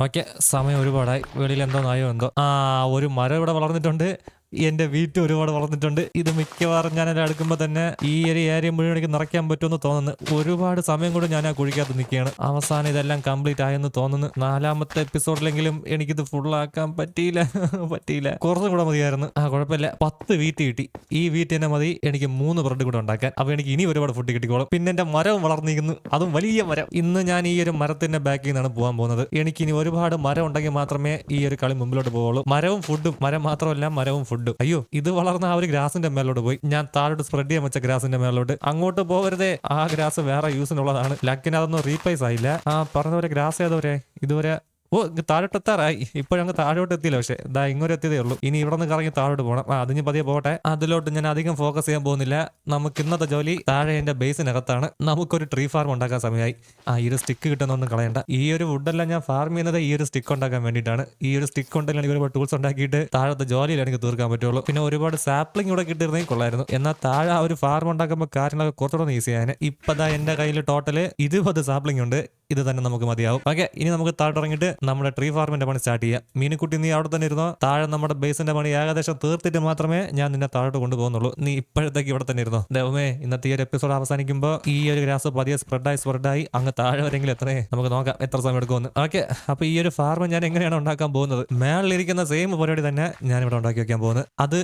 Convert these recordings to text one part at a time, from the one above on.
Okay സമയം ഒരുപാടായി. വെളിയിൽ എന്തോ നായോ എന്തോ. ആ ഒരു മരം ഇവിടെ വളർന്നിട്ടുണ്ട്. എന്റെ വീട്ടിൽ ഒരുപാട് വളർന്നിട്ടുണ്ട്. ഇത് മിക്കവാറും ഞാൻ എല്ലാം അടുക്കുമ്പോൾ തന്നെ ഈ ഒരു ഏരിയ മുഴുവൻ എനിക്ക് നിറയ്ക്കാൻ പറ്റുമെന്ന് തോന്നുന്നു. ഒരുപാട് സമയം കൂടെ ഞാൻ ആ കുഴിക്കകത്ത് നിൽക്കുകയാണ്. അവസാനം ഇതെല്ലാം കംപ്ലീറ്റ് ആയെന്ന് തോന്നുന്നു. നാലാമത്തെ എപ്പിസോഡിലെങ്കിലും എനിക്കിത് ഫുള്ളാക്കാൻ പറ്റിയില്ല. പറ്റിയില്ല. കുറച്ചും കൂടെ മതിയായിരുന്നു. ആ കുഴപ്പമില്ല. പത്ത് വീറ്റ് കിട്ടി. ഈ വീറ്റ് തന്നെ മതി. എനിക്ക് മൂന്ന് ബ്രെഡ് കൂടെ ഉണ്ടാക്കാൻ. അപ്പൊ എനിക്ക് ഇനി ഒരുപാട് ഫുഡ് കിട്ടിക്കോളും. പിന്നെ എന്റെ മരവും വളർന്നിരിക്കുന്നു. അതും വലിയ മരം. ഇന്ന് ഞാൻ ഈ ഒരു മരത്തിന്റെ ബാക്കിൽ നിന്നാണ് പോകാൻ പോകുന്നത്. എനിക്ക് ഇനി ഒരുപാട് മരം ഉണ്ടെങ്കിൽ മാത്രമേ ഈ ഒരു കളി മുമ്പിലോട്ട് പോവുള്ളൂ മരവും ഫുഡും മരം മാത്രമല്ല മരവും ഫുഡും അയ്യോ ഇത് വളർന്ന ആ ഒരു ഗ്രാസിന്റെ മേലോട്ട് പോയി. ഞാൻ താഴോട്ട് സ്പ്രെഡ് ചെയ്യാൻ വെച്ച ഗ്രാസിന്റെ മേലോട്ട്. അങ്ങോട്ട് പോകരുതേ. ആ ഗ്രാസ് വേറെ യൂസിനുള്ളതാണ് ലക്കിന് അതൊന്നും റീപ്ലേസ് ആയില്ല. ആ പറഞ്ഞ പോലെ ഗ്രാസ് ഏതോരെ ഇതുവരെ ഓ ഇങ്ങ് താഴോട്ട് എത്താറായി ഇപ്പോഴങ്ങ് താഴോട്ട് എത്തിയില്ല. പക്ഷേ ഇതാ ഇങ്ങോട്ട് എത്തിയതേ ഉള്ളൂ. ഇനി ഇവിടെ നിന്ന് കറങ്ങി താഴോട്ട് പോകണം ആ അതിന് പതിയെ പോകട്ടെ. അതിലോട്ട് ഞാൻ അധികം ഫോക്കസ് ചെയ്യാൻ പോകുന്നില്ല. നമുക്ക് ഇന്നത്തെ ജോലി താഴെ എന്റെ ബേസിനകത്താണ് നമുക്കൊരു ട്രീ ഫാർം ഉണ്ടാക്കാൻ സമയമായി. ആ ഈ ഒരു സ്റ്റിക്ക് കിട്ടുന്നൊന്നും കളയണ്ട. ഈ ഒരു വുഡെല്ലാം ഞാൻ ഫാർം ചെയ്യുന്നത് ഈ ഒരു സ്റ്റിക്ക് ഉണ്ടാക്കാൻ വേണ്ടിയിട്ടാണ്. ഈ ഒരു സ്റ്റിക്ക് ഉണ്ടെങ്കിൽ എനിക്ക് ഒരുപാട് ടൂൾസ് ഉണ്ടാക്കിയിട്ട് താഴത്തെ ജോലിയിൽ എനിക്ക് തീർക്കാൻ പറ്റുള്ളൂ. പിന്നെ ഒരുപാട് സാപ്ലിംഗ് ഇവിടെ കിട്ടിയിരുന്നെങ്കിൽ കൊള്ളായിരുന്നു. എന്നാൽ താഴെ ആ ഒരു ഫാർം ഉണ്ടാക്കുമ്പോൾ കാര്യങ്ങളൊക്കെ കുറച്ചുകൂടെ ഈസി ആയനെ. ഇപ്പൊ ദാ എന്റെ കയ്യിൽ ടോട്ടൽ ഇരുപത് സാപ്ലിംഗ് ഉണ്ട്. ഇത് തന്നെ നമുക്ക് മതിയാവും. ഓക്കെ ഇനി നമുക്ക് താഴോട്ടിറങ്ങിയിട്ട് നമ്മുടെ ട്രീ ഫാർമിന്റെ പണി സ്റ്റാർട്ട് ചെയ്യാം. മീനുക്കുട്ടി നീ അവിടെ തന്നെ ഇരുന്നോ? താഴെ നമ്മുടെ ബേസിന്റെ പണി ഏകദേശം തീർത്തിട്ട് മാത്രമേ ഞാൻ നിന്നെ താഴോട്ട് കൊണ്ടുപോകുന്നുള്ളൂ. നീ ഇപ്പോഴത്തേക്ക് ഇവിടെ തന്നെ ഇരുന്നോ? ദൈവമേ ഇന്നത്തെ ഈ ഒരു എപ്പിസോഡ് അവസാനിക്കുമ്പോൾ ഈ ഒരു ഗ്രാസ് പതിയെ സ്പ്രെഡായി സ്പ്രെഡായി അങ്ങ് താഴെ വരെങ്കിലും എത്രേ നമുക്ക് നോക്കാം എത്ര സമയം എടുക്കുമെന്ന്. ഓക്കെ അപ്പൊ ഈ ഒരു ഫാർം ഞാൻ എങ്ങനെയാണ് ഉണ്ടാക്കാൻ പോകുന്നത്? മേളിലിരിക്കുന്ന സെയിം പരിപാടി തന്നെ ഞാൻ ഇവിടെ ഉണ്ടാക്കി വെക്കാൻ പോകുന്നത്. അത്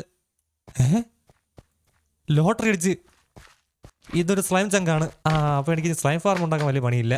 ലോട്ടറി അടിച്ച് ഇതൊരു സ്ലൈം ചങ്കാണ് ആ അപ്പൊ എനിക്ക് സ്ലൈം ഫാർം ഉണ്ടാക്കാൻ വലിയ പണിയില്ല.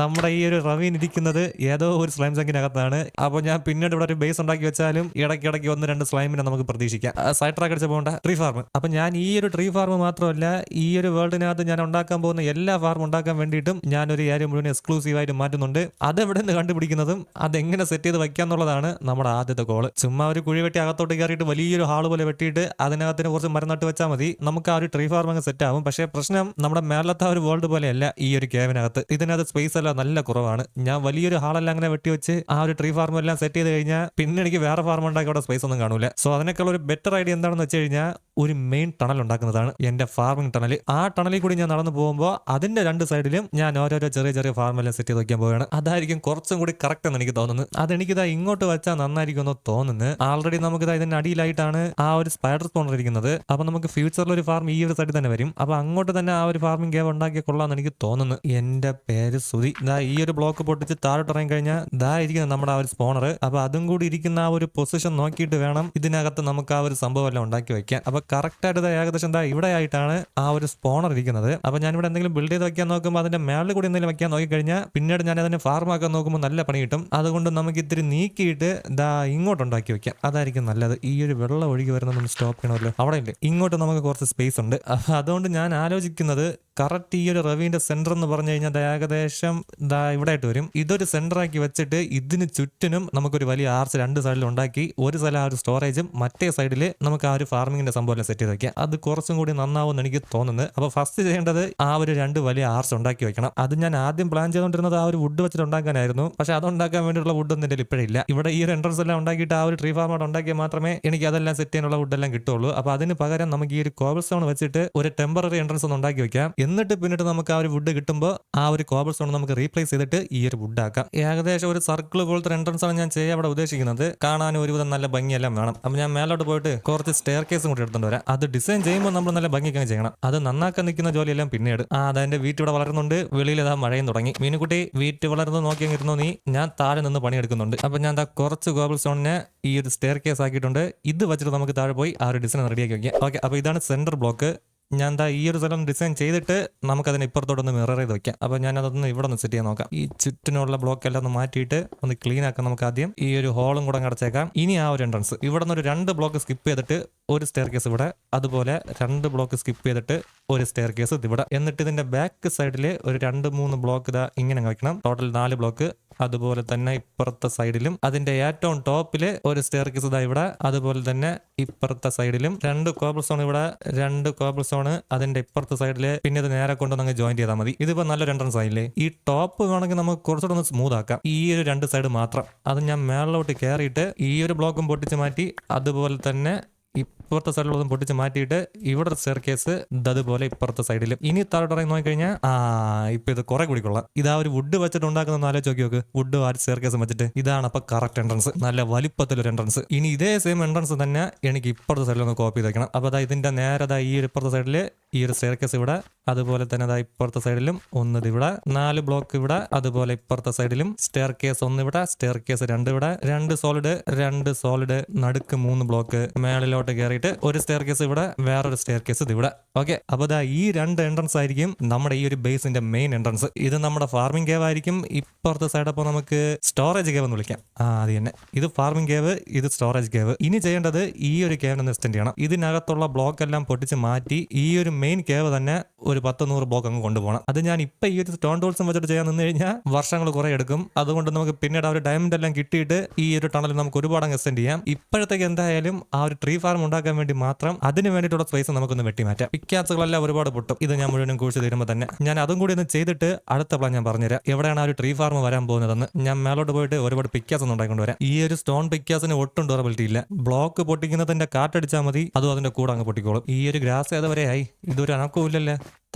നമ്മുടെ ഈ ഒരു റവീൻ ഇരിക്കുന്നത് ഏതോ ഒരു സ്ലൈം ചങ്കിനകത്താണ് അപ്പോൾ ഞാൻ പിന്നീട് ഇവിടെ ഒരു ബേസ് ഉണ്ടാക്കി വെച്ചാലും ഇടയ്ക്കിടയ്ക്ക് ഒന്ന് രണ്ട് സ്ലൈമിനെ നമുക്ക് പ്രതീക്ഷിക്കാം. സൈഡ് ട്രാക്ക് അടിച്ച പോകേണ്ട. ട്രീ ഫാർം അപ്പൊ ഞാൻ ഈ ഒരു ട്രീ ഫാർം മാത്രമല്ല ഈ ഒരു വേൾഡിനകത്ത് ഞാൻ ഉണ്ടാക്കാൻ പോകുന്ന എല്ലാ ഫാർം ഉണ്ടാക്കാൻ വേണ്ടിയിട്ടും ഞാൻ ഒരു ഏരിയ മുഴുവൻ എക്സ്ക്ലൂസീവായിട്ട് മാറ്റുന്നുണ്ട്. അതെവിടെ നിന്ന് കണ്ടുപിടിക്കുന്നതും അതെങ്ങനെ സെറ്റ് ചെയ്ത് വയ്ക്കാന്നുള്ളതാണ് നമ്മുടെ ആദ്യത്തെ കോൾ ചുമ്മാ ഒരു കുഴി വെട്ടി അകത്തോട്ട് കയറിയിട്ട് വലിയൊരു ഹാൾ പോലെ വെട്ടിയിട്ട് അതിനകത്തിന് കുറച്ച് മരം നട്ട് വെച്ചാൽ മതി. നമുക്ക് ആ ഒരു ട്രീ ഫാർം അങ്ങ് സെറ്റ് ആവും. പക്ഷേ പ്രശ്നം നമ്മുടെ മേളത്തെ ആ ഒരു വേൾഡ് പോലെയല്ല ഈ ഒരു ക്യാബിനകത്ത് ഇതിനകത്ത് സ്പേസ് എല്ലാം നല്ല കുറവാണ്. ഞാൻ വലിയൊരു ഹാളെല്ലാം അങ്ങനെ വെട്ടിവെച്ച് ആ ഒരു ട്രീ ഫാർം എല്ലാം സെറ്റ് ചെയ്ത് കഴിഞ്ഞാൽ പിന്നെ എനിക്ക് വേറെ ഫാർം ഉണ്ടാക്കി അവിടെ സ്പേസ് ഒന്നും കാണൂല. സോ അതിനേക്കാൾ ഒരു ബെറ്റർ ഐഡിയ എന്താണെന്ന് വെച്ച് കഴിഞ്ഞാൽ ഒരു മെയിൻ ടണൽ ഉണ്ടാക്കുന്നതാണ് എന്റെ ഫാർമിംഗ് ടണൽ ആ ടണലിൽ കൂടി ഞാൻ നടന്നു പോകുമ്പോൾ അതിന്റെ രണ്ട് സൈഡിലും ഞാൻ ഓരോരോ ചെറിയ ചെറിയ ഫാർമെല്ലാം സെറ്റ് ചെയ്ത് വെക്കാൻ പോവുകയാണ്. അതായിരിക്കും കുറച്ചും കൂടി കറക്റ്റ് എന്ന് എനിക്ക് തോന്നുന്നത് അതെനിക്കിതാ ഇങ്ങോട്ട് വെച്ചാൽ നന്നായിരിക്കും എന്ന് തോന്നുന്നു. ആൾറെഡി നമുക്കിതാ ഇതിന്റെ അടിയിലായിട്ടാണ് ആ ഒരു സ്പൈഡർ സ്പോണർ ഇരിക്കുന്നത്. അപ്പൊ നമുക്ക് ഫ്യൂച്ചറിൽ ഒരു ഫാർം ഈ ഒരു സൈഡിൽ തന്നെ വരും. അപ്പൊ അങ്ങോട്ട് തന്നെ ആ ഒരു ഫാർമിംഗ് കേവ് ഉണ്ടാക്കിയ കൊള്ളാന്ന് എനിക്ക് തോന്നുന്നു. എന്റെ പേര് സുധി ദാ ഈ ഒരു ബ്ലോക്ക് പൊട്ടിച്ച് താഴോട്ട് ഇറങ്ങി കഴിഞ്ഞാൽ ദാ ഇരിക്കുന്നത് നമ്മുടെ ആ ഒരു സ്പോണർ അപ്പൊ അതും കൂടി ഇരിക്കുന്ന ആ ഒരു പൊസിഷൻ നോക്കിയിട്ട് വേണം ഇതിനകത്ത് നമുക്ക് ആ ഒരു സംഭവം എല്ലാം ഉണ്ടാക്കി വെക്കാൻ. അപ്പൊ കറക്റ്റ് ആയിട്ട് ഏകദേശം ദാ ഇവിടെ ആയിട്ടാണ് ആ ഒരു സ്പോണർ ഇരിക്കുന്നത്. അപ്പൊ ഞാൻ ഇവിടെ എന്തെങ്കിലും ബിൽഡ് ചെയ്ത് വെക്കാൻ നോക്കുമ്പോൾ അതിന്റെ മേളിൽ കൂടി എന്തെങ്കിലും വെക്കാൻ നോക്കി കഴിഞ്ഞാൽ പിന്നീട് ഞാൻ അതിനെ ഫാർം ആക്കാൻ നോക്കുമ്പോൾ നല്ല പണി കിട്ടും. അതുകൊണ്ട് നമുക്ക് ഇത്തിരി നീക്കിയിട്ട് ദാ ഇങ്ങോട്ട് ഉണ്ടാക്കി വെക്കാം. അതായിരിക്കും നല്ലത്. ഈ ഒരു വെള്ളം ഒഴുകി വരുന്നത് നമ്മൾ സ്റ്റോപ്പ് ചെയ്യണമല്ലോ. അവിടെ ഇല്ലേ? ഇങ്ങോട്ട് നമുക്ക് കുറച്ച് സ്പേസ് ഉണ്ട്. അതുകൊണ്ട് ഞാൻ ആലോചിക്കുന്നത് കറക്റ്റ് ഈ ഒരു റവിന്റെ സെന്റർ എന്ന് പറഞ്ഞു കഴിഞ്ഞാൽ ഏകദേശം ദാ ഇവിടെ ആയിട്ട് വരും. ഇതൊരു സെന്റർ ആക്കി വെച്ചിട്ട് ഇതിന് ചുറ്റിനും നമുക്കൊരു വലിയ ആർച്ച് രണ്ട് സൈഡിൽ ഉണ്ടാക്കി ഒരു സ്ഥലം ആ ഒരു സ്റ്റോറേജും മറ്റേ സൈഡിൽ നമുക്ക് ആ ഒരു ഫാർമിങ്ങിന്റെ സംഭവം സെറ്റ് ചെയ്ത് വെക്കാം അത് കുറച്ചും കൂടി നന്നാവും എനിക്ക് തോന്നുന്നത് അപ്പൊ ഫസ്റ്റ് ചെയ്യേണ്ടത് ആ ഒരു രണ്ട് വലിയ ആർച്ച് ഉണ്ടാക്കി വെക്കണം. അത് ഞാൻ ആദ്യം പ്ലാൻ ചെയ്തുകൊണ്ടിരുന്നത് ആ ഒരു വുഡ് വെച്ചിട്ട് ഉണ്ടാക്കാനായിരുന്നു. പക്ഷെ അത് ഉണ്ടാക്കാൻ വേണ്ടിയുള്ള വുഡ് ഒന്നും ഇപ്പോഴില്ല ഇവിടെ ഈ ഒരു എൻട്രൻസ് എല്ലാം ഉണ്ടാക്കിയിട്ട് ആ ഒരു ട്രീ ഫാം അവിടെ ഉണ്ടാക്കിയാൽ മാത്രമേ എനിക്ക് അതെല്ലാം സെറ്റ് ചെയ്യാനുള്ള വുഡ് എല്ലാം കിട്ടുള്ളൂ അപ്പൊ അതിന് പകരം നമുക്ക് ഈ ഒരു കോബിൾ സ്റ്റോൺ വെച്ചിട്ട് ഒരു ടെമ്പററി എൻട്രൻസ് ഒന്ന് ഉണ്ടാക്കി വെക്കാം. എന്നിട്ട് പിന്നിട്ട് നമുക്ക് ആ ഒരു വുഡ് കിട്ടുമ്പോൾ ആ ഒരു കോബിൾ സ്റ്റോൺ നമുക്ക് റീപ്ലേസ് ചെയ്തിട്ട് ഈ ഒരു വുഡ് ആക്കാം. ഏകദേശം ഒരു സർക്കിൾ പോലത്തെ എൻട്രൻസ് ആണ് ഞാൻ ചെയ്യാൻ അവിടെ ഉദ്ദേശിക്കുന്നത്. കാണാൻ ഒരുവിധം നല്ല ഭംഗിയെല്ലാം വേണം. അപ്പൊ ഞാൻ മേലോട്ട് പോയിട്ട് കുറച്ച് സ്റ്റെയർ കേസും കൂടി എടുത്തുകൊണ്ട് വരാം. അത് ഡിസൈൻ ചെയ്യുമ്പോൾ നമ്മൾ നല്ല ഭംഗിയൊക്കെ ചെയ്യണം. അത് നന്നാക്കാൻ നിൽക്കുന്ന ജോലിയെല്ലാം പിന്നീട്. ആ അതെന്റെ വീട്ടിൽ ഇവിടെ വളരുന്നുണ്ട്. വെളിയിൽ ഇതാ മഴയും തുടങ്ങി. മീനുകുട്ടി വീട്ടിൽ വളർന്നു നോക്കി ഇരുന്നോ നീ? ഞാൻ താഴെ നിന്ന് പണിയെടുക്കുന്നുണ്ട്. അപ്പൊ ഞാൻ എന്താ കുറച്ച് ഗോബിൾ സ്റ്റോണിനെ ഈ ഒരു സ്റ്റെയർ കേസ് ആക്കിയിട്ടുണ്ട്. ഇത് വെച്ചിട്ട് നമുക്ക് താഴെ പോയി ആ ഒരു ഡിസൈൻ റെഡിയാക്കി വെക്കാം. ഓക്കെ അപ്പൊ ഇതാണ് സെന്റർ ബ്ലോക്ക് ഞാൻ എന്താ ഈ ഒരു സ്ഥലം ഡിസൈൻ ചെയ്തിട്ട് നമുക്ക് അതിന് ഇപ്പുറത്തോട്ടൊന്ന് മിറർ ചെയ്ത് വെക്കാം. അപ്പോൾ ഞാൻ അതൊന്ന് ഇവിടെ ഒന്ന് സെറ്റ് ചെയ്യാൻ നോക്കാം. ഈ ചുറ്റിനുള്ള ബ്ലോക്ക് എല്ലാം ഒന്ന് മാറ്റിയിട്ട് ഒന്ന് ക്ലീൻ ആക്കാം നമുക്ക് ആദ്യം ഈ ഒരു ഹോളും കൂടെ അടച്ചേക്കാം. ഇനി ആ ഒരു എൻട്രൻസ് ഇവിടെ നിന്ന് ഒരു രണ്ട് ബ്ലോക്ക് സ്കിപ്പ് ചെയ്തിട്ട് ഒരു സ്റ്റെയർ കേസ് ഇവിടെ. അതുപോലെ രണ്ട് ബ്ലോക്ക് സ്കിപ്പ് ചെയ്തിട്ട് ഒരു സ്റ്റെയർ കേസ് ഇവിടെ എന്നിട്ട് ഇതിന്റെ ബാക്ക് സൈഡിൽ ഒരു രണ്ട് മൂന്ന് ബ്ലോക്ക് ഇതാ ഇങ്ങനെ വെക്കണം. ടോട്ടൽ നാല് ബ്ലോക്ക് അതുപോലെ തന്നെ ഇപ്പുറത്തെ സൈഡിലും അതിന്റെ ഏറ്റവും ടോപ്പിൽ ഒരു സ്റ്റെയർ ഇതാ ഇവിടെ. അതുപോലെ തന്നെ ഇപ്പുറത്തെ സൈഡിലും രണ്ട് കോബിൾ സോൺ ഇവിടെ രണ്ട് കോബിൾ സോൺ അതിന്റെ ഇപ്പുറത്തെ സൈഡിൽ. പിന്നെ ഇത് നേരെ കൊണ്ട് അങ്ങ് ജോയിൻ ചെയ്താൽ മതി. ഇതിപ്പോ നല്ല എൻട്രൻസ് ആയില്ലേ? ഈ ടോപ്പ് വേണമെങ്കിൽ നമുക്ക് കുറച്ചുകൂടെ ഒന്ന് സ്മൂത്ത് ആക്കാം. ഈ ഒരു രണ്ട് സൈഡ് മാത്രം. അത് ഞാൻ മേളിലോട്ട് കയറിയിട്ട് ഈ ഒരു ബ്ലോക്കും പൊട്ടിച്ച് മാറ്റി അതുപോലെ തന്നെ ഇപ്പുറത്തെ സൈഡിലുള്ളതും പൊട്ടിച്ച് മാറ്റിയിട്ട് ഇവിടെ സ്റ്റെയർ കേസ് ഇപ്പുറത്തെ സൈഡിലും ഇനി താഴോട്ട് ഇറങ്ങി നോക്കിക്കഴിഞ്ഞാൽ ആ ഇപ്പൊ ഇത് കുറെ കൂടി കൊള്ളാം. ഇതാ ഒരു വുഡ് വെച്ചിട്ട് ഉണ്ടാക്കുന്ന ആലോചിച്ച് നോക്കി നോക്ക്. വുഡ് ആ സ്റ്റെയർ കേസ് വെച്ചിട്ട്. ഇതാണ് അപ്പൊ കറക്റ്റ് എൻട്രൻസ് നല്ല വലിപ്പത്തിലൊരു എൻട്രൻസ് ഇനി ഇതേ സെയിം എൻട്രൻസ് തന്നെ എനിക്ക് ഇപ്പുറത്തെ സൈഡിൽ ഒന്ന് കോപ്പി ചെയ്ത് വെക്കണം. അപ്പൊ അതാ ഇതിന്റെ നേരെ ദാ ഈ ഒരു ഇപ്പുറത്തെ സൈഡിൽ ഈ ഒരു സ്റ്റെയർ കേസ് ഇവിടെ അതുപോലെ തന്നെ ദാ ഇപ്പുറത്തെ സൈഡിലും ഒന്നത് ഇവിടെ നാല് ബ്ലോക്ക് ഇവിടെ അതുപോലെ ഇപ്പുറത്തെ സൈഡിലും സ്റ്റെയർ കേസ് ഒന്ന് ഇവിടെ സ്റ്റെയർ കേസ് രണ്ട് ഇവിടെ രണ്ട് സോളിഡ് രണ്ട് സോളിഡ് നടുക്ക് മൂന്ന് ബ്ലോക്ക് മേളിലോട്ട് കയറിയിട്ട് ഒരു സ്റ്റെയർ കേസ് ഇവിടെ വേറൊരു സ്റ്റെയർ കേസ് ഇത് ഇവിടെ. ഓക്കെ അപ്പൊ ദാ ഈ രണ്ട് എൻട്രൻസ് ആയിരിക്കും നമ്മുടെ ഈ ഒരു ബേസിന്റെ മെയിൻ എൻട്രൻസ് ഇത് നമ്മുടെ ഫാർമിംഗ് കേവ് ആയിരിക്കും. ഇപ്പുറത്തെ സൈഡ് അപ്പോൾ നമുക്ക് സ്റ്റോറേജ് കേവ് എന്ന് വിളിക്കാം. ആ അത് തന്നെ. ഇത് ഫാർമിംഗ് കേവ് ഇത് സ്റ്റോറേജ് കേവ് ഇനി ചെയ്യേണ്ടത് ഈ ഒരു കേവിനെ എക്സ്റ്റെൻഡ് ചെയ്യണം ഇതിനകത്തുള്ള ബ്ലോക്ക് എല്ലാം പൊട്ടിച്ച് മാറ്റി ഈ ഒരു മെയിൻ കേവ് തന്നെ ഒരു പത്ത് നൂറ് ബ്ലോക്ക് അങ്ങ് കൊണ്ടുപോകണം. അത് ഞാൻ ഇപ്പൊ ഈ ഒരു സ്റ്റോൺ ടൂൾസും വെച്ചിട്ട് ചെയ്യാൻ നിന്ന് കഴിഞ്ഞാൽ വർഷങ്ങൾ കുറെ എടുക്കും. അതുകൊണ്ട് നമുക്ക് പിന്നീട് ആ ഒരു ഡയമണ്ട് എല്ലാം കിട്ടിയിട്ട് ഈ ഒരു ടണൽ നമുക്ക് ഒരുപാട് അങ്ങ് എക്സ്റ്റെൻഡ് ചെയ്യാം. ഇപ്പോഴത്തേക്ക് എന്തായാലും ആ ഒരു ട്രീ ഉണ്ടാക്കാൻ വേണ്ടി മാത്രം അതിന് വേണ്ടിയിട്ടുള്ള സ്പേസ് നമുക്കൊന്ന് വെട്ടിമാറ്റാം. പിക്കാസുകളെല്ലാം ഒരുപാട് പൊട്ടും. ഇത് ഞാൻ മുഴുവനും കുഴിച്ച് തരുമ്പോൾ തന്നെ ഞാൻ അതും കൂടി ഒന്ന് ചെയ്തിട്ട് അടുത്ത പ്ലാൻ ഞാൻ പറഞ്ഞുതരാം. എവിടെയാണ് ആ ഒരു ട്രീ ഫാർം വരാൻ പോകുന്നതെന്ന് ഞാൻ മേലോട്ട് പോയിട്ട് ഒരുപാട് പിക്കാസ് ഒന്ന് ഉണ്ടാക്കിക്കൊണ്ട് വരാം. ഈ ഒരു സ്റ്റോൺ പിക്കാസിന് ഒട്ടും ഡ്യൂറബിലിറ്റി ഇല്ല. ബ്ലോക്ക് പൊട്ടിക്കുന്നതിന്റെ കാറ്റടിച്ചാൽ മതി. അതും അതിന്റെ കൂടെ അങ്ങ് പൊട്ടിക്കോളും. ഈ ഒരു ഗ്രാസ് ഏതുവരെ ആയി? ഇതൊരു അനക്കവും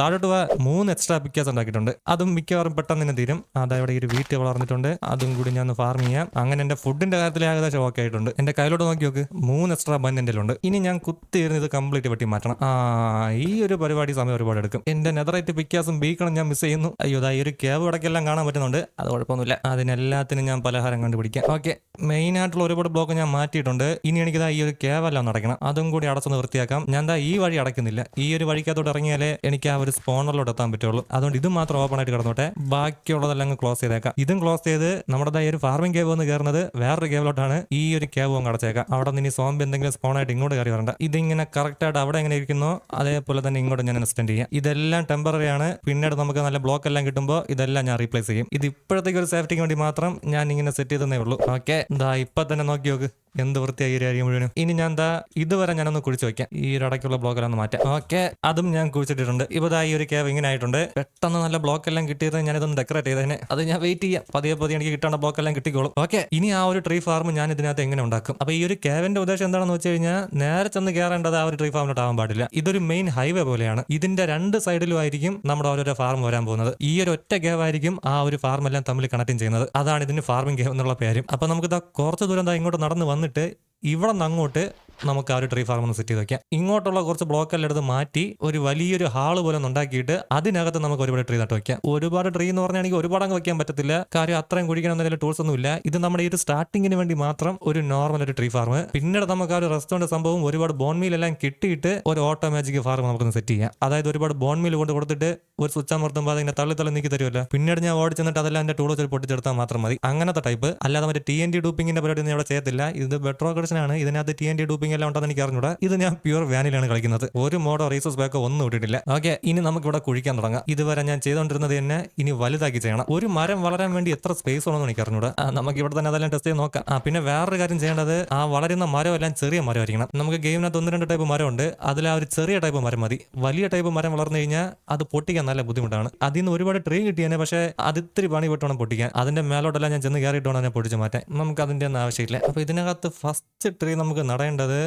താഴോട്ട് പോയ മൂന്ന് എക്സ്ട്രാ പിക്കാസ് ഉണ്ടാക്കിയിട്ടുണ്ട്. അതും മിക്കവാറും പെട്ടെന്ന് തന്നെ തീരും. ഈ ഒരു വീട്ടിൽ വളർന്നിട്ടുണ്ട്. അതും കൂടി ഞാൻ ഒന്ന് ചെയ്യാം. അങ്ങനെ എന്റെ ഫുഡിന്റെ കാര്യത്തിൽ ഏകദേശം ഓക്കെ ആയിട്ടുണ്ട്. എന്റെ കയ്യിലോട്ട് നോക്കി നോക്ക്. മൂന്ന് എക്സ്ട്രാ ബൻ എന്റെ ഉണ്ട് ഇനി ഞാൻ കുത്തിയിരുന്ന് ഇത് കംപ്ലീറ്റ് വെട്ടി മാറ്റണം. ആ ഈ ഒരു പരിപാടി സമയം ഒരുപാട് എടുക്കും. എന്റെ നെതറൈറ്റ് പിക്കാസും ബീക്കണം ഞാൻ മിസ് ചെയ്യുന്നു. അയ്യോ ഈ ഒരു കേവ് ഇടയ്ക്കെല്ലാം കാണാൻ പറ്റുന്നുണ്ട്. അത് കുഴപ്പമൊന്നുമില്ല. അതിനെല്ലാത്തിനും ഞാൻ പലഹാരം കണ്ടുപിടിക്കാം. ഓക്കെ മെയിൻ ആയിട്ടുള്ള ഒരുപാട് ബ്ലോക്ക് ഞാൻ മാറ്റിയിട്ടുണ്ട്. ഇനി എനിക്ക് ഈ ഒരു കേവെല്ലാം നടക്കണം. അതും കൂടി അടച്ചൊന്ന് വൃത്തിയാക്കാം. ഞാൻ ദാ ഈ വഴി അടയ്ക്കുന്നില്ല. ഈ ഒരു വഴിക്കകത്തോട്ട് ഇറങ്ങിയാലേ എനിക്ക് ആ ഒരു സ്പോണറിലോട്ട് എത്താൻ പറ്റുള്ളൂ. അതുകൊണ്ട് ഇത് മാത്രം ഓപ്പൺ ആയിട്ട് കിടന്നോട്ടെ. ബാക്കിയുള്ളതെല്ലാം ക്ലോസ് ചെയ്തേക്കാം. ഇതും ക്ലോസ് ചെയ്ത് നമ്മുടെ ഈ ഒരു ഫാർമിംഗ് കേവ് എന്ന് കയറുന്നത് വേറൊരു കേവിലോട്ടാണ് ഈ ഒരു കേവ് അടച്ചേക്കാം. അവിടെ നിന്ന് സോംബ് എന്തെങ്കിലും സ്പോൺ ആയിട്ട് ഇങ്ങോട്ട് കയറി വരണ്ട. ഇതിങ്ങനെ കറക്റ്റ് ആയിട്ട് അവിടെ എങ്ങനെ ഇരിക്കുന്നോ അതേപോലെ തന്നെ ഇങ്ങോട്ട് ഞാൻ എക്സ്റ്റെൻഡ് ചെയ്യാം. ഇതെല്ലാം ടെമ്പററി ആണ്. പിന്നീട് നമുക്ക് നല്ല ബ്ലോക്ക് എല്ലാം കിട്ടുമ്പോൾ ഇതെല്ലാം ഞാൻ റീപ്ലേസ് ചെയ്യും. ഇത് ഇപ്പോഴത്തേക്ക് ഒരു സേഫ്റ്റിക്ക് വേണ്ടി മാത്രം ഞാൻ ഇങ്ങനെ സെറ്റ് ചെയ്തേ ഉള്ളൂ. ഓക്കെ ദാ ഇപ്പൊ തന്നെ നോക്കി നോക്ക്. എന്ത് വൃത്തിയായി ഈ ഏരിയ മുഴുവനും. ഇനി ഞാൻ എന്താ ഇതുവരെ ഞാനൊന്ന് കുഴിച്ച് വെക്കാം. ഈ ഇടയ്ക്കുള്ള ബ്ലോക്ക് എല്ലാം ഒന്ന് മാറ്റാം. ഓക്കെ അതും ഞാൻ കുഴിച്ചിട്ടിട്ടുണ്ട്. ദാ ഈ ഒരു കേവ് ഇങ്ങനെ ആയിട്ടുണ്ട്. പെട്ടെന്ന് നല്ല ബ്ലോക്ക് എല്ലാം കിട്ടിയത് ഞാൻ ഇതൊന്ന് ഡെക്കറേറ്റ് ചെയ്തതിനെ അത് ഞാൻ വെയിറ്റ് ചെയ്യാം. പതിയെ പതിയെ എനിക്ക് കിട്ടേണ്ട ബ്ലോക്ക് എല്ലാം കിട്ടിക്കോളും. ഓക്കെ ഇനി ആ ഒരു ട്രീ ഫാർം ഞാൻ ഇതിനകത്ത് എങ്ങനെ ഉണ്ടാക്കും? അപ്പൊ ഈ ഒരു കേവിന്റെ ഉദ്ദേശം എന്താണെന്ന് വെച്ച് കഴിഞ്ഞാൽ നേരെ ചെന്ന് കയറേണ്ടത് ആ ഒരു ട്രീ ഫാമിലോട്ട് ആവാൻ പാടില്ല. ഇതൊരു മെയിൻ ഹൈവേ പോലെയാണ്. ഇതിന്റെ രണ്ട് സൈഡിലും ആയിരിക്കും നമ്മുടെ ഓരോരോ ഫാം വരാൻ പോകുന്നത്. ഈ ഒരു ഒറ്റ ഗേവ് ആയിരിക്കും ആ ഒരു ഫാം എല്ലാം തമ്മിൽ കണക്റ്റിംഗ് ചെയ്യുന്നത്. അതാണ് ഇതിന് ഫാർമിംഗ് ഗേവ് എന്നുള്ള പേര്. അപ്പൊ നമുക്ക് ഇതാ കുറച്ച് ദൂരം ഇങ്ങോട്ട് നടന്ന് വന്നിട്ട് ഇവിടെ നിന്ന് അങ്ങോട്ട് നമുക്ക് ആ ഒരു ട്രീ ഫാം ഒന്ന് സെറ്റ് ചെയ്ത് വെക്കാം. ഇങ്ങോട്ടുള്ള കുറച്ച് ബ്ലോക്ക് എല്ലാം എടുത്ത് മാറ്റി ഒരു വലിയൊരു ഹാൾ പോലെ ഉണ്ടാക്കിയിട്ട് അതിനകത്ത് നമുക്ക് ഒരുപാട് ട്രീ നട്ട് വെക്കാം. ഒരുപാട് ട്രീ എന്ന് പറഞ്ഞാൽ ഒരുപാട് അങ്ങ് വെക്കാൻ പറ്റത്തില്ല. കാര്യം അത്രയും കുഴിക്കണം എന്നതിൽ ടൂൾസ് ഒന്നും ഇല്ല. ഇത് നമ്മുടെ ഈ ഒരു സ്റ്റാർട്ടിങ്ങിന് വേണ്ടി മാത്രം ഒരു നോർമൽ ഒരു ട്രീ ഫാർമ് പിന്നീട് നമുക്ക് ആ ഒരു റെസ്റ്റോറന്റ് സംഭവം ഒരുപാട് ബോൺ മീൽ എല്ലാം കിട്ടിയിട്ട് ഒരു ഓട്ടോമാറ്റിക് ഫാർമ് നമുക്കൊന്ന് സെറ്റ് ചെയ്യാം. അതായത് ഒരുപാട് ബോൺമീൽ കൊണ്ട് കൊടുത്തിട്ട് ഒരു സ്വിച്ച് അമർത്തുമ്പോൾ അതിനെ തള്ളി തള്ളി നീക്കി തരുമല്ലോ. പിന്നീട് ഞാൻ ഓടി ചെന്നിട്ട് അതെല്ലാം എന്റെ ടൂൾ വെച്ച് പൊട്ടിച്ചെടുത്താൽ മാത്രം മതി. അങ്ങനത്തെ ടൈപ്പ് അല്ലാതെ മറ്റേ ടി എൻ ഡി ഡൂപ്പിങ്ങിന്റെ പരിപാടി ഒന്നും ഇവിടെ ചെയ്യത്തില്ല. ഇത് ബെട്രോ ആണ്. ഇതിനകത്ത് ടി എൻ ഡി എല്ലാം ഉണ്ടെന്ന് എനിക്ക് അറിഞ്ഞൂടാ. ഇത് ഞാൻ പ്യൂർ വാനിലാണ് കളിക്കുന്നത്. ഒരു മോഡോ റേസസ് ബാക്കോ ഒന്നും ഇട്ടിട്ടില്ല. ഓക്കെ ഇനി നമുക്ക് ഇവിടെ കുഴിക്കാൻ തുടങ്ങാം. ഇതുവരെ ഞാൻ ചെയ്തുകൊണ്ടിരുന്നത് തന്നെ ഇനി വലുതാക്കി ചെയ്യണം. ഒരു മരം വളരാൻ വേണ്ടി എത്ര സ്പേസ് ഉണ്ടെന്ന് എനിക്ക് അറിഞ്ഞൂടാ. നമുക്ക് ഇവിടെ തന്നെ അതെല്ലാം ടെസ്റ്റ് ചെയ്ത് നോക്കാം. ആ പിന്നെ വേറൊരു കാര്യം ചെയ്യേണ്ടത് ആ വളരുന്ന മരം എല്ലാം ചെറിയ മരമായിരിക്കണം. നമുക്ക് ഗെയിമിനകത്ത് ഒന്ന് രണ്ട് ടൈപ്പ് മരമുണ്ട്. അതിൽ ആ ഒരു ചെറിയ ടൈപ്പ് മരം മതി. വലിയ ടൈപ്പ് മരം വളർന്നു കഴിഞ്ഞാൽ അത് പൊട്ടിക്കാൻ നല്ല ബുദ്ധിമുട്ടാണ്. അതിൽ നിന്ന് ഒരുപാട് ട്രീ കിട്ടിയേനെ പക്ഷേ അത് ഇത്തിരി പണി പെട്ടോണം പൊട്ടിക്കാൻ. അതിന്റെ മേലോട്ടെല്ലാം ഞാൻ ചെന്ന് കയറിയിട്ട് വേണം അതിനെ പൊട്ടിച്ച് മാറ്റാൻ. നമുക്ക് അതിന്റെ ഒന്നും ആവശ്യമില്ല. അപ്പൊ ഇതിനകത്ത് ഫസ്റ്റ് ട്രീ നമുക്ക് നടേണ്ടത്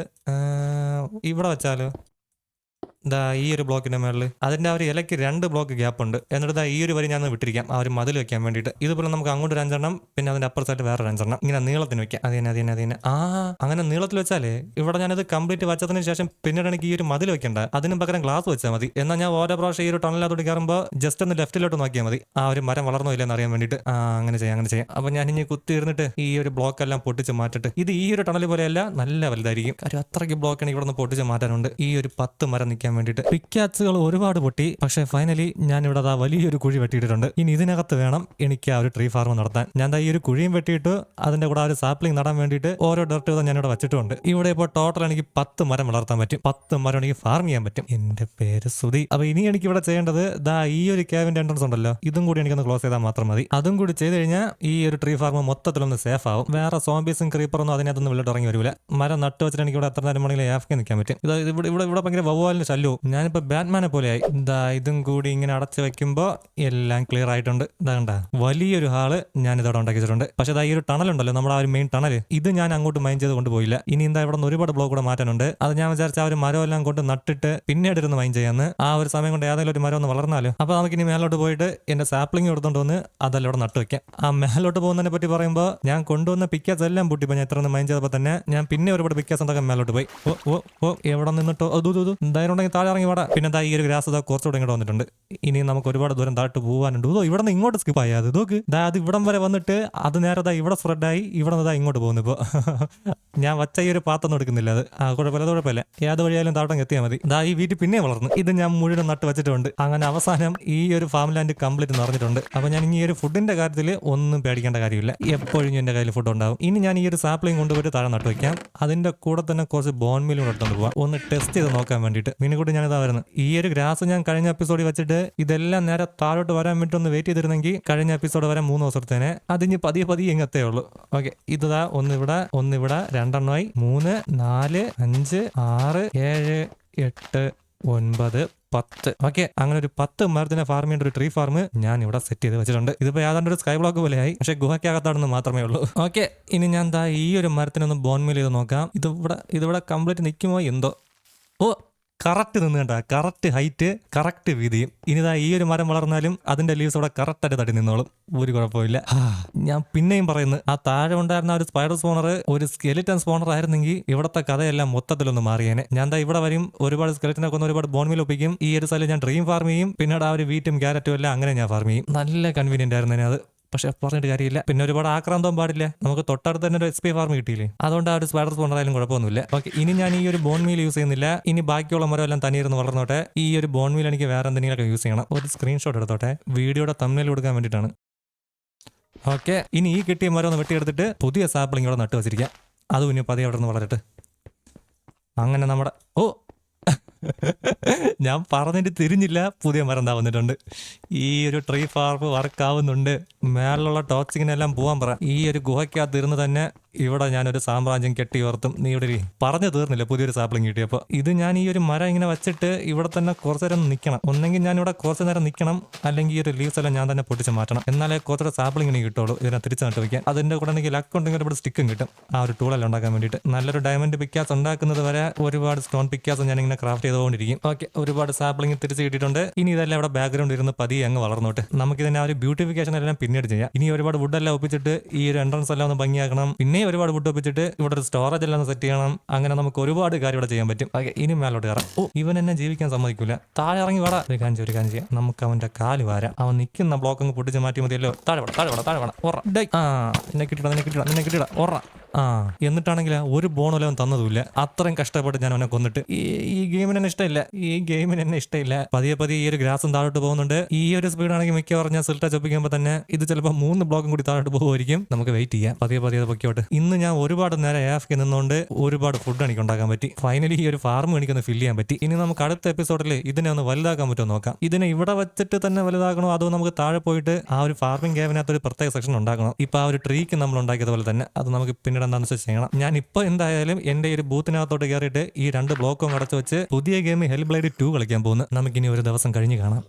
ഇവിടെ വെച്ചാലോ? ദാ ഈ ഒരു ബ്ലോക്കിന്റെ മേളിൽ അതിന്റെ ആ ഒരു ഇലയ്ക്ക് രണ്ട് ബ്ലോക്ക് ഗ്യാപ്പ് ഉണ്ട്. എന്നിട്ട് ഈ ഒരു വരി ഞാൻ വിട്ടിരിക്കാം. ആ ഒരു മതിൽ വെക്കാൻ വേണ്ടിയിട്ട്. ഇതുപോലെ നമുക്ക് അങ്ങോട്ട് ഒരു അഞ്ചെണ്ണം പിന്നെ അതിന്റെ അപ്പുറത്തായിട്ട് വേറെ അഞ്ചെണ്ണം. ഇങ്ങനെ നീളത്തിന് വെക്കാം. അതിനെ അതിനെ അതിനെ ആ അങ്ങനെ നീളത്തിൽ വെച്ചാലേ ഇവിടെ ഞാനത് കംപ്ലീറ്റ് വെച്ചതിന് ശേഷം പിന്നീട് എനിക്ക് ഈ ഒരു മതിൽ വെക്കണ്ട. അതിന് പകരം ഗ്ലാസ് വെച്ചാൽ മതി. എന്നാൽ ഞാൻ ഓരോ പ്രാവശ്യം ഈ ഒരു ടണലിനകത്തോട്ട് കയറുമ്പോൾ ജസ്റ്റ് ഒന്ന് ലെഫ്റ്റിലോട്ട് നോക്കിയാൽ മതി. ആ ഒരു മരം വളർന്നോ ഇല്ലെന്ന് അറിയാൻ വേണ്ടിയിട്ട്. ആ അങ്ങനെ ചെയ്യാം അങ്ങനെ ചെയ്യാം. അപ്പൊ ഞാൻ ഇനി കുത്തി ഇരുന്നിട്ട് ഈ ഒരു ബ്ലോക്ക് എല്ലാം പൊട്ടിച്ച് മാറ്റിട്ട് ഇത് ഈ ഒരു ടണൽ പോലെയല്ല നല്ല വലുതായിരിക്കും. കാര്യം അത്രയ്ക്ക് ബ്ലോക്ക് ആണ് ഇവിടെ നിന്ന് പൊട്ടിച്ച് മാറ്റാനുണ്ട്. ഈ ഒരു പത്ത് മരം നിൽക്കാൻ വേണ്ടിയിട്ട്. പിക്കാച്ചുകൾ ഒരുപാട് പൊട്ടി. പക്ഷെ ഫൈനലി ഞാൻ ഇവിടെ അതാ വലിയൊരു കുഴി വെട്ടിയിട്ടുണ്ട് ഇനി ഇതിനകത്ത് വേണം എനിക്ക് ആ ഒരു ട്രീ ഫാർം നടത്താൻ. ഞാൻ ഈ ഒരു കുഴിയും വെട്ടിയിട്ട് അതിന്റെ കൂടെ ആ ഒരു സാപ്ലിംഗ് നടാൻ വേണ്ടിയിട്ട് ഓരോ ഡർട്ട് ഞാൻ ഇവിടെ വെച്ചിട്ടുണ്ട്. ഇവിടെ ഇപ്പോൾ ടോട്ടൽ എനിക്ക് പത്ത് മരം വളർത്താൻ പറ്റും. പത്ത് മരം എനിക്ക് ഫാർം ചെയ്യാൻ പറ്റും. എന്റെ പേര് സുതി അപ്പൊ ഇനി എനിക്ക് ഇവിടെ ചെയ്യേണ്ടത് ദാ ഈ ഒരു ക്യാബിന്റെ എൻട്രൻസ് ഉണ്ടല്ലോ. ഇതും കൂടി എനിക്കൊന്ന് ക്ലോസ് ചെയ്താൽ മാത്രം മതി. അതും കൂടി ചെയ്ത് കഴിഞ്ഞാൽ ഈ ഒരു ട്രീ ഫാർം മൊത്തത്തിലൊന്ന് സേഫ് ആവും. വേറെ സോംബീസും ക്രീപ്പറൊന്നും അതിനകത്തൊന്നും വെള്ളിട്ട് ഇറങ്ങി വരില്ല. മരം നട്ട് വെച്ചിട്ട് എനിക്ക് ഇവിടെ എത്ര നേരം വേണമെങ്കിലും ഏഫ്കെ നിൽക്കാൻ പറ്റും. ഇത് ഇവിടെ ഇവിടെ ഇവിടെ ഭയങ്കര വവ്വാലിന് ശല്യം അറിയാമല്ലോ ഞാനിപ്പോ ബാറ്റ്മാനെ പോലെയായി. ദാ ഇതും കൂടി ഇങ്ങനെ അടച്ചു വെക്കുമ്പോ എല്ലാം ക്ലിയർ ആയിട്ടുണ്ട്. ഇതാ കണ്ട. വലിയൊരു ഹാൾ ഞാൻ ഇതോടെ ഉണ്ടാക്കിച്ചിട്ടുണ്ട് പക്ഷെ ദാ ഈ ഒരു ടണൽ ഉണ്ടല്ലോ നമ്മുടെ ആ ഒരു മെയിൻ ടണൽ ഇത് ഞാൻ അങ്ങോട്ട് മൈൻ ചെയ്ത് കൊണ്ടുപോയില്ല. ഇനി എന്താ ഇവിടെ നിന്ന് ഒരുപാട് ബ്ലോക്ക് കൂടെ മാറ്റാനുണ്ട്. അത് ഞാൻ വിചാരിച്ച ആ ഒരു മരം എല്ലാം കൊണ്ട് നട്ടിട്ട് പിന്നീട് ഇരുന്ന് മൈൻ ചെയ്യാന്ന്. ആ ഒരു സമയം കൊണ്ട് ഏതെങ്കിലും ഒരു മരം ഒന്ന് വളർന്നാലോ. അപ്പൊ നമുക്ക് ഇനി മേലോട്ട് പോയിട്ട് എന്റെ സാപ്ലിംഗ് എടുത്തോണ്ട് വന്ന് അതെല്ലാം ഇവിടെ നട്ടു വെക്കാം. ആ മേലോട്ട് പോകുന്നതിനെ പറ്റി പറയുമ്പോൾ ഞാൻ കൊണ്ടുവന്ന പിക്കാസ് എല്ലാം പൊട്ടിപ്പോ ഞാൻ ഇത്ര മൈൻ ചെയ്തപ്പോൾ തന്നെ ഞാൻ പിന്നെ ഒരുപാട് പിക്കാസ് ഉണ്ടാക്കാൻ മേലോട്ട് പോയി. ഓ ഓ ഓ എവിടെ നിന്നിട്ടോ? അത് എന്തായാലും താഴെ ഇറങ്ങി വാടാ. പിന്നെ എന്താ ഈ ഒരു ഗ്രാസ് ഇതാ കുറച്ചുകൂടെ ഇങ്ങോട്ട് വന്നിട്ടുണ്ട്. ഇനി നമുക്ക് ഒരുപാട് ദൂരം താഴ്ത്ത് പോകാനുണ്ട് ഓ ഇവിടെ നിന്ന് ഇങ്ങോട്ട് സ്കിപ്പ് ആയി. നോക്ക്. ദാ അത് ഇവിടം വരെ വന്നിട്ട് അത് നേരെ ദാ ഇവിടെ സ്പ്രെഡായി ഇവിടെ നിന്ന് ഇങ്ങോട്ട് പോകുന്നു ഇപ്പോൾ ഞാൻ വച്ച ഈ ഒരു പാത്തൊന്നും എടുക്കുന്നില്ല അത്. ആ കുഴപ്പമില്ല കുഴപ്പമില്ല. ഏത് വഴിയായാലും താട്ടം എത്തിയാൽ മതി. ദാ ഈ വീട്ടിൽ പിന്നെ വളർന്നു. ഇത് ഞാൻ മുഴുവൻ നട്ട് വെച്ചിട്ടുണ്ട്. അങ്ങനെ അവസാനം ഈ ഒരു ഫാം ലാൻഡ് കംപ്ലീറ്റ് നിറഞ്ഞിട്ടുണ്ട് അപ്പൊ ഞാൻ ഇനി ഈ ഒരു ഫുഡിന്റെ കാര്യത്തിൽ ഒന്നും പേടിക്കേണ്ട കാര്യമില്ല. എപ്പോഴും എന്റെ കയ്യിൽ ഫുഡ് ഉണ്ടാവും. ഇനി ഞാൻ ഈ ഒരു സാപ്ലിംഗ് കൊണ്ടുപോയിട്ട് താഴെ നട്ട് വെക്കാം. അതിന്റെ കൂടെ തന്നെ കുറച്ച് ബോൺ എടുത്തുകൊണ്ട് പോവാം. ഒന്ന് ടെസ്റ്റ് ചെയ്ത് നോക്കാൻ വേണ്ടിയിട്ട്. മീനുകൂട്ടി ഞാൻ ഇതാ വരുന്നത്. ഈ ഒരു ഗ്രാസ് ഞാൻ കഴിഞ്ഞ എപ്പിസോഡിൽ വെച്ചിട്ട് ഇതെല്ലാം നേരെ താഴോട്ട് വരാൻ വേണ്ടി ഒന്ന് വെയിറ്റ് ചെയ്തിരുന്നെങ്കിൽ കഴിഞ്ഞ എപ്പിസോഡ് വരെ മൂന്ന് ദിവസത്തേനെ അതിന് പതിയെ പതിയെ ഇങ്ങത്തേ ഉള്ളൂ. ഓക്കെ ഇതാ ഒന്നിവിടെ ഒന്നിവിടെ രണ്ടെണ്ണമായി മൂന്ന് നാല് അഞ്ച് ആറ് ഏഴ് എട്ട് ഒൻപത് പത്ത്. ഓക്കെ അങ്ങനെ ഒരു പത്ത് മരത്തിന്റെ ഫാർമിന്റെ ഒരു ട്രീ ഫാർം ഞാൻ ഇവിടെ സെറ്റ് ചെയ്ത് വെച്ചിട്ടുണ്ട്. ഇതിപ്പോ ഏതാണ്ട് ഒരു സ്കൈ ബ്ലോക്ക് പോലെയായി. പക്ഷെ ഗുഹയ്ക്കകത്താണെന്ന് മാത്രമേ ഉള്ളൂ. ഓക്കെ ഇനി ഞാൻ ദാ ഈ ഒരു മരത്തിനൊന്ന് ബോൺമേൽ ചെയ്ത് നോക്കാം. ഇത് ഇവിടെ ഇതിവിടെ കംപ്ലീറ്റ് നിൽക്കുമോ എന്തോ? ഓ കറക്റ്റ് നിന്ന് കണ്ട കറക്റ്റ് ഹൈറ്റ് കറക്റ്റ് വീതിയും ഇനിതാ ഈ ഒരു മരം വളർന്നാലും അതിന്റെ ലീവ്സ് അവിടെ കറക്റ്റ് ആയിട്ട് തട്ടി നിന്നോളും. ഒരു കുഴപ്പമില്ല ഞാൻ പിന്നെയും പറയുന്നു ആ താഴെ ഉണ്ടായിരുന്ന ഒരു സ്പൈഡർ സ്പോണർ ഒരു സ്കെലിറ്റൻ സ്പോണർ ആയിരുന്നെങ്കിൽ ഇവിടത്തെ കഥയെല്ലാം മൊത്തത്തിലൊന്ന് മാറിയേനെ. ഞാൻ എന്താ ഇവിടെ വരും ഒരുപാട് സ്കെലിറ്റനെ കൊന്ന് ഒരുപാട് ബോൺമിൽ ഒപ്പിക്കും. ഈ ഒരു സ്ഥലം ഞാൻ ഡ്രീം ഫാർം ചെയ്യും. പിന്നീട് ആ ഒരു വീറ്റും ക്യാരറ്റും എല്ലാം അങ്ങനെ ഞാൻ ഫാർം ചെയ്യും. നല്ല കൺവീനിയന്റ് ആയിരുന്നു അത്. പക്ഷെ പറഞ്ഞിട്ട് കാര്യമില്ല. പിന്നെ ഒരുപാട് ആക്രാന്തവും പാടില്ല. നമുക്ക് തൊട്ടടുത്ത് തന്നെ ഒരു എസ് പി ഫാർം കിട്ടിയില്ലേ? അതുകൊണ്ട് ആ ഒരു സ്പൈഡർ സ്പോണ്ടായാലും കുഴപ്പമൊന്നുമില്ല. ഓക്കെ ഇനി ഞാൻ ഈ ഒരു ബോൺ മീൽ യൂസ് ചെയ്യുന്നില്ല. ഇനി ബാക്കിയുള്ള മരം എല്ലാം തനിയിരുന്ന് വളർന്നോട്ടെ. ഈ ഒരു ബോൺ മീൽ എനിക്ക് വേറെ എന്തെങ്കിലുമൊക്കെ യൂസ് ചെയ്യണം. ഒരു സ്ക്രീൻഷോട്ട് എടുത്തോട്ടെ. വീഡിയോയുടെ തമ്മിൽ കൊടുക്കാൻ വേണ്ടിയിട്ടാണ്. ഓക്കെ ഇനി ഈ കിട്ടിയ മരം ഒന്ന് വെട്ടിയെടുത്തിട്ട് പുതിയ സാപ്പിളിംഗ് ഇവിടെ നട്ട് വെച്ചിരിക്കാം അതും ഇനി പതിയെ അവിടെ നിന്ന് വളരട്ടെ അങ്ങനെ നമ്മുടെ ഓ ഞാൻ പറഞ്ഞിട്ട് തിരിഞ്ഞില്ല. പുതിയ മരം എന്താ വന്നിട്ടുണ്ട്. ഈ ഒരു ട്രീ ഫാർമ് വർക്ക് ആവുന്നുണ്ട്. മേലുള്ള ടോക്സിങ്ങിനെല്ലാം പോവാൻ പറ. ഈ ഒരു ഗുഹയ്ക്കകത്ത് ഇരുന്ന് തന്നെ ഇവിടെ ഞാനൊരു സാമ്രാജ്യം കെട്ടി ഉയർത്തും നീ ഇവിടെ പറഞ്ഞു തീർന്നില്ല പുതിയൊരു സാപ്ലിംഗ് കിട്ടിയപ്പോൾ. ഇത് ഞാൻ ഈ ഒരു മരം ഇങ്ങനെ വെച്ചിട്ട് ഇവിടെ തന്നെ കുറച്ചു നേരം നിൽക്കണം ഒന്നെങ്കിൽ ഞാൻ ഇവിടെ കുറച്ചു നേരം നിൽക്കണം അല്ലെങ്കിൽ ഈ ഒരു ലീവ്സ് എല്ലാം ഞാൻ തന്നെ പൊട്ടിച്ച് മാറ്റണം. എന്നാലേ കുറച്ചൊരു സാപ്ലിംഗ് എനിക്ക് കിട്ടുള്ളൂ. ഇതിനെ തിരിച്ചു നട്ട് വയ്ക്കാൻ. അതിന്റെ കൂടെ എനിക്ക് ലക്ക് ഉണ്ടെങ്കിൽ ഇവിടെ സ്റ്റിക്കും കിട്ടും. ആ ഒരു ടൂളെല്ലാം ഉണ്ടാക്കാൻ വേണ്ടിയിട്ട്. നല്ലൊരു ഡയമണ്ട് പിക്കാസ് ഉണ്ടാക്കുന്നത് വരെ ഒരുപാട് സ്റ്റോൺ പിക്കാസ് ഞാൻ ഇങ്ങനെ ക്രാഫ്റ്റ് ചെയ്തുകൊണ്ടിരിക്കും. ഓക്കെ ഒരുപാട് സാപ്ലിംഗ് തിരിച്ച് കിട്ടിയിട്ടുണ്ട്. ഇനി ഇതെല്ലാം ഇവിടെ ബാക്ക്ഗ്രൗണ്ട് ഇരുന്ന് പതിയെ അങ്ങ് വളർന്നോട്ട്. നമുക്ക് ഇതിനെ ആ ഒരു ബ്യൂട്ടിഫിക്കേഷൻ എല്ലാം പിന്നീട് ചെയ്യാം. ഇനി ഒരുപാട് വുഡ് എല്ലാം ഒപ്പിച്ചിട്ട് ഈ ഒരു എൻട്രൻസ് എല്ലാം ഒന്ന് ഭംഗിയാക്കണം. പിന്നെ ഒരുപാട് വുഡ് ഒപ്പിച്ചിട്ട് ഇവിടെ ഒരു സ്റ്റോറേജ് എല്ലാം സെറ്റ് ചെയ്യണം. അങ്ങനെ നമുക്ക് ഒരുപാട് കാര്യം ഇവിടെ ചെയ്യാൻ പറ്റും. ഓക്കെ ഇനി മേലോട്ട് കയറാം. ഓ ഇവൻ എന്നെ ജീവിക്കാൻ സമ്മതിക്കില്ല താഴെ ഇറങ്ങി വാടാ. ഒരു കാഞ്ചി ഒരു കാഞ്ചി നമുക്ക് അവന്റെ കാൽ വാരാം. അവൻ നിൽക്കുന്ന ബ്ലോക്ക് അങ്ങ് പൊട്ടിച്ച് മാറ്റി മതിയല്ലോ. താഴെ വേണം താഴെ വേണം താഴെ വേണം ഓറ ഡൈ ആ എന്നെ കിട്ടിട നിന്നെ കിട്ടിട നിന്നെ കിട്ടിട ഓറ ആ എന്നിട്ടാണെങ്കിൽ ഒരു ബോൺ അവൻ തന്നതുമില്ല. അത്രയും കഷ്ടപ്പെട്ട് ഞാൻ അവനെ കൊന്നിട്ട്. ഈ ഗെയിമിന് എന്നെ ഇഷ്ടമില്ല. ഈ ഗെയിമിന് എന്നെ ഇഷ്ടമില്ല. പതിയെ പതിയെ ഈ ഒരു ഗ്രാസും താഴോട്ട് പോകുന്നുണ്ട്. ഈ ഒരു സ്പീഡാണെങ്കിൽ മിക്കവാറും ഞാൻ സിൽട്ട ചൊപ്പിക്കുമ്പോൾ തന്നെ ഇത് ചിലപ്പോൾ മൂന്ന് ബ്ലോക്കും കൂടി താഴോട്ട് പോകുമായിരിക്കും. നമുക്ക് വെയിറ്റ് ചെയ്യാം. പതിയെ പതിയെ പൊക്കോട്ട് ഇന്ന് ഞാൻ ഒരുപാട് നേരം എഫ് നിന്നുകൊണ്ട് ഒരുപാട് ഫുഡ് എനിക്ക് ഉണ്ടാക്കാൻ പറ്റി. ഫൈനലി ഈ ഒരു ഫാർമ് എനിക്കൊന്ന് ഫില്ല് ചെയ്യാൻ പറ്റി. ഇനി നമുക്ക് അടുത്ത എപ്പിസോഡിൽ ഇതിനെ ഒന്ന് വലുതാക്കാൻ പറ്റുമോ നോക്കാം. ഇതിനെ ഇവിടെ വെച്ചിട്ട് തന്നെ വലുതാക്കണോ? അതോ നമുക്ക് താഴെ പോയിട്ട് ആ ഒരു ഫാർമിംഗ് ക്യാബിനകത്ത് ഒരു പ്രത്യേക സെക്ഷൻ ഉണ്ടാക്കണം? ഇപ്പൊ ആ ഒരു ട്രീക്ക് നമ്മൾ ഉണ്ടാക്കിയതുപോലെ തന്നെ. അത് നമുക്ക് പിന്നീട് എന്താണെന്ന് വെച്ചാൽ ചെയ്യണം ഞാൻ ഇപ്പൊ എന്തായാലും എന്റെ ഈ ഒരു ബൂത്തിനകത്തോട്ട് കയറിയിട്ട് ഈ രണ്ട് ബ്ലോക്കും അടച്ചു വെച്ച് പുതിയ ഗെയിം ഹെൽ ബ്ലേഡ് ടു കളിക്കാൻ പോകുന്നു. നമുക്കിനി ഒരു ദിവസം കഴിഞ്ഞ് കാണാം.